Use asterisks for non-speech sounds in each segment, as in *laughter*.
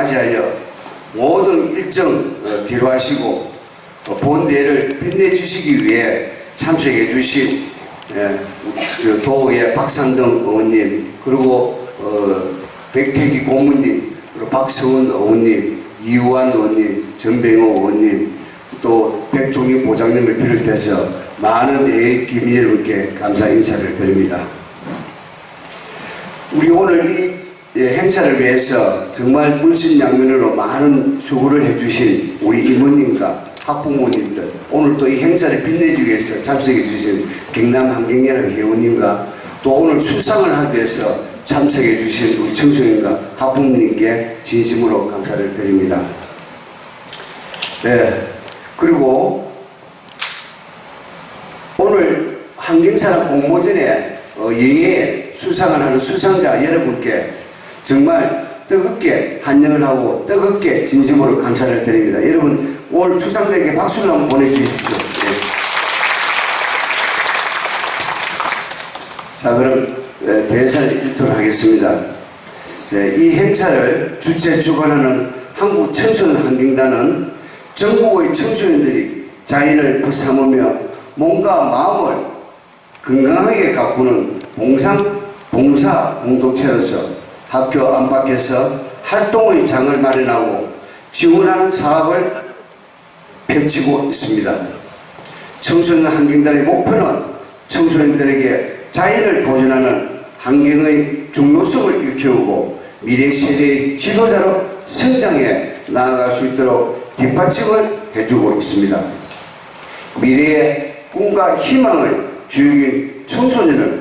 을 맞이하여 모든 일정 어, 뒤로 하시고 어, 본대회를 빛내 주시기 위해 참석해 주신 예, 저 도의 박상동 의원님 그리고 어, 백태기 고문님 그리고 박성훈 의원님 이우환 의원님 전병호 의원님 또 백종희 보장님을 비롯해서 많은 대의 기민 여러분께 감사 인사를 드립니다. 우리 오늘 이 예, 행사를 위해서 정말 물신양면으로 많은 수고를 해주신 우리 이모님과 학부모님들 오늘 또 이 행사를 빛내기 위해서 참석해 주신 경남 환경연합 회원님과 또 오늘 수상을 하기 위해서 참석해 주신 우리 청소년과 학부모님께 진심으로 감사를 드립니다. 네, 그리고 오늘 환경사랑 공모전에 어, 예외 수상을 하는 수상자 여러분께 정말 뜨겁게 환영을 하고 뜨겁게 진심으로 감사를 드립니다. 여러분 올 수상자에게 박수를 한번 보내주십시오. 예. 자 그럼 에, 대사를 읽도록 하겠습니다. 예, 이 행사를 주최 주관하는 한국 청소년 환경단은 전국의 청소년들이 자연을 부삼으며 몸과 마음을 건강하게 가꾸는 봉상, 봉사 공동체로서 학교 안팎에서 활동의 장을 마련하고 지원하는 사업을 펼치고 있습니다. 청소년 환경단의 목표는 청소년들에게 자연을 보존하는 환경의 중요성을 일깨우고 미래 세대의 지도자로 성장해 나아갈 수 있도록 뒷받침을 해주고 있습니다. 미래의 꿈과 희망을 주역인 청소년을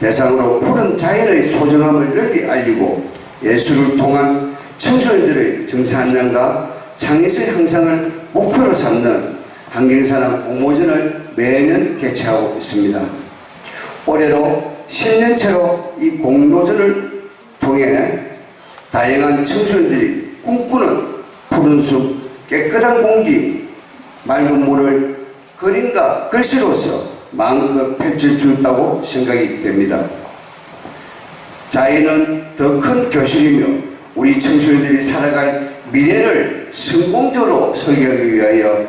대상으로 푸른 자연의 소중함을 널리 알리고 예술을 통한 청소년들의 정상안녕과 창의성 향상을 목표로 삼는 환경산업 공모전을 매년 개최하고 있습니다. 올해로 10년째로 이 공모전을 통해 다양한 청소년들이 꿈꾸는 푸른 숲, 깨끗한 공기, 맑은 물을 그림과 글씨로서 마음껏 펼칠 수 있다고 생각이 됩니다. 자연은 더 큰 교실이며 우리 청소년들이 살아갈 미래를 성공적으로 설계하기 위하여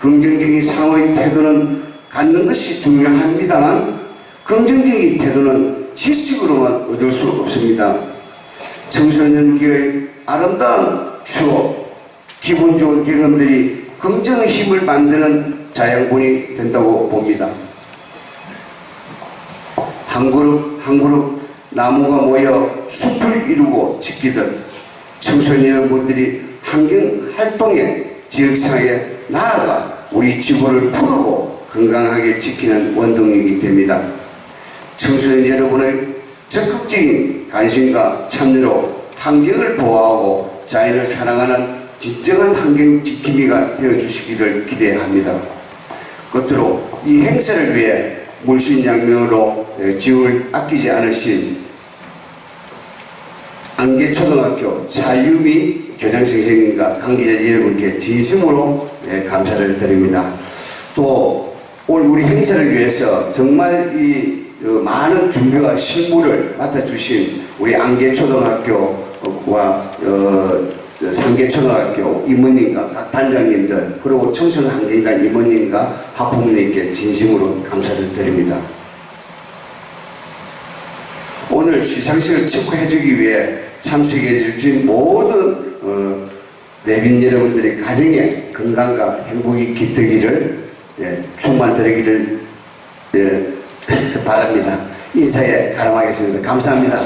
긍정적인 상호의 태도는 갖는 것이 중요합니다만 긍정적인 태도는 지식으로만 얻을 수 없습니다. 청소년기의 아름다운 추억, 기분 좋은 경험들이 긍정의 힘을 만드는 자양분이 된다고 봅니다. 한 그룹 한 그룹 나무가 모여 숲을 이루고 지키듯 청소년 여러분들이 환경 활동에 지역사회에 나아가 우리 지구를 푸르고 건강하게 지키는 원동력이 됩니다. 청소년 여러분의 적극적인 관심과 참여로 환경을 보호하고 자연을 사랑하는 진정한 환경 지킴이가 되어 주시기를 기대합니다. 끝으로 이 행사를 위해 물신양면으로 에, 지원을 아끼지 않으신 안개초등학교 차유미 교장 선생님과 관계자 여러분께 진심으로 예, 감사를 드립니다. 또올 우리 행사를 위해서 정말 이 어, 많은 준비와 실무를 맡아주신 우리 안개초등학교와 어, 저 상계초등학교 임원님과 각 단장님들 그리고 청소년 환경단 임원님과 학부모님께 진심으로 감사를 드립니다. 오늘 시상식을 축하해주기 위해 참석해 주신 모든 어, 내빈 여러분들의 가정에 건강과 행복이 깃들기를 예, 충만되기를 예, *laughs* 바랍니다. 인사에 가름하겠습니다. 감사합니다.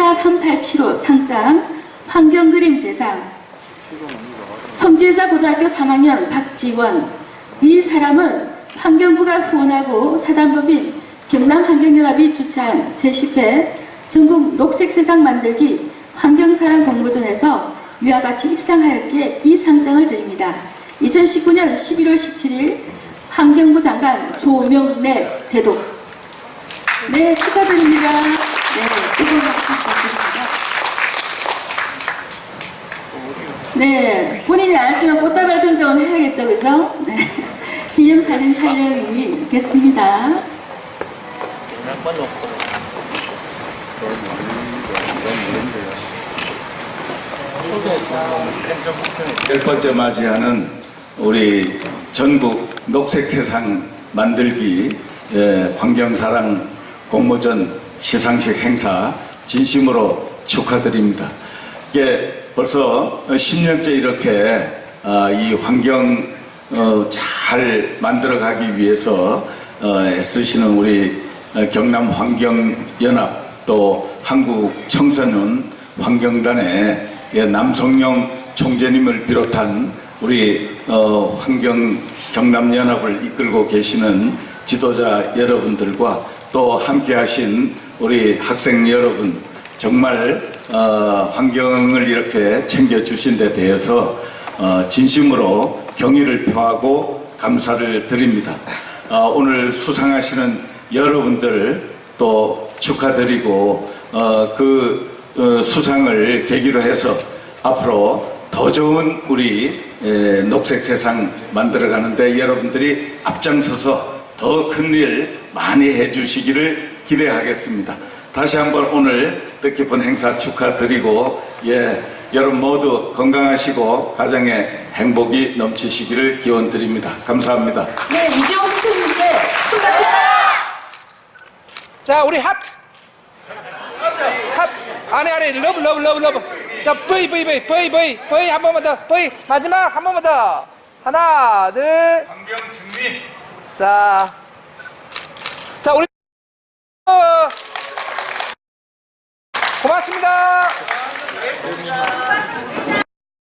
343875 상장 환경그림 대상 성질자 고등학교 3학년 박지원 이 사람은 환경부가 후원하고 사단법인 경남환경연합이 주최한 제10회 전국 녹색세상 만들기 환경사랑 공모전에서 위와 같이 입상하였기에 이 상장을 드립니다. 2019년 11월 17일 환경부 장관 조명래 대독 네 축하드립니다. 네 본인이 알지만 꽃다발 증정은 해야겠죠 그죠? 네 *laughs* 기념사진 촬영이 있겠습니다. 열 번째 맞이하는 우리 전국 녹색 세상 만들기 예, 환경사랑 공모전 시상식 행사 진심으로 축하드립니다. 이게 벌써 10년째 이렇게 아, 이 환경 어, 잘 만들어가기 위해서 어, 애쓰시는 우리 어, 경남 환경연합 또 한국 청소년 환경단의 예, 남성영 총재님을 비롯한 우리 어, 환경 경남연합을 이끌고 계시는 지도자 여러분들과 또 함께하신 우리 학생 여러분 정말 어, 환경을 이렇게 챙겨주신 데 대해서 어, 진심으로 경의를 표하고 감사를 드립니다. 어, 오늘 수상하시는 여러분들 또 축하드리고 어, 그 어, 수상을 계기로 해서 앞으로 더 좋은 우리 에, 녹색 세상 만들어가는데 여러분들이 앞장서서 더 큰 일 많이 해주시기를 기대하겠습니다. 다시 한번 오늘 뜻깊은 행사 축하드리고 예 여러분 모두 건강하시고 가정에 행복이 넘치시기를 기원 드립니다. 감사합니다. 네, 이재용 대표님께 손같이 자, 우리 핫! 핫! 안에, 안에, 러브, 러브, 러브, 러브. 자, 브이, 브이, 브이, 브이, 브이, 브이, 한 번만 더, 브이. 마지막, 한 번만 더. 하나, 둘. 환경 승리. 자,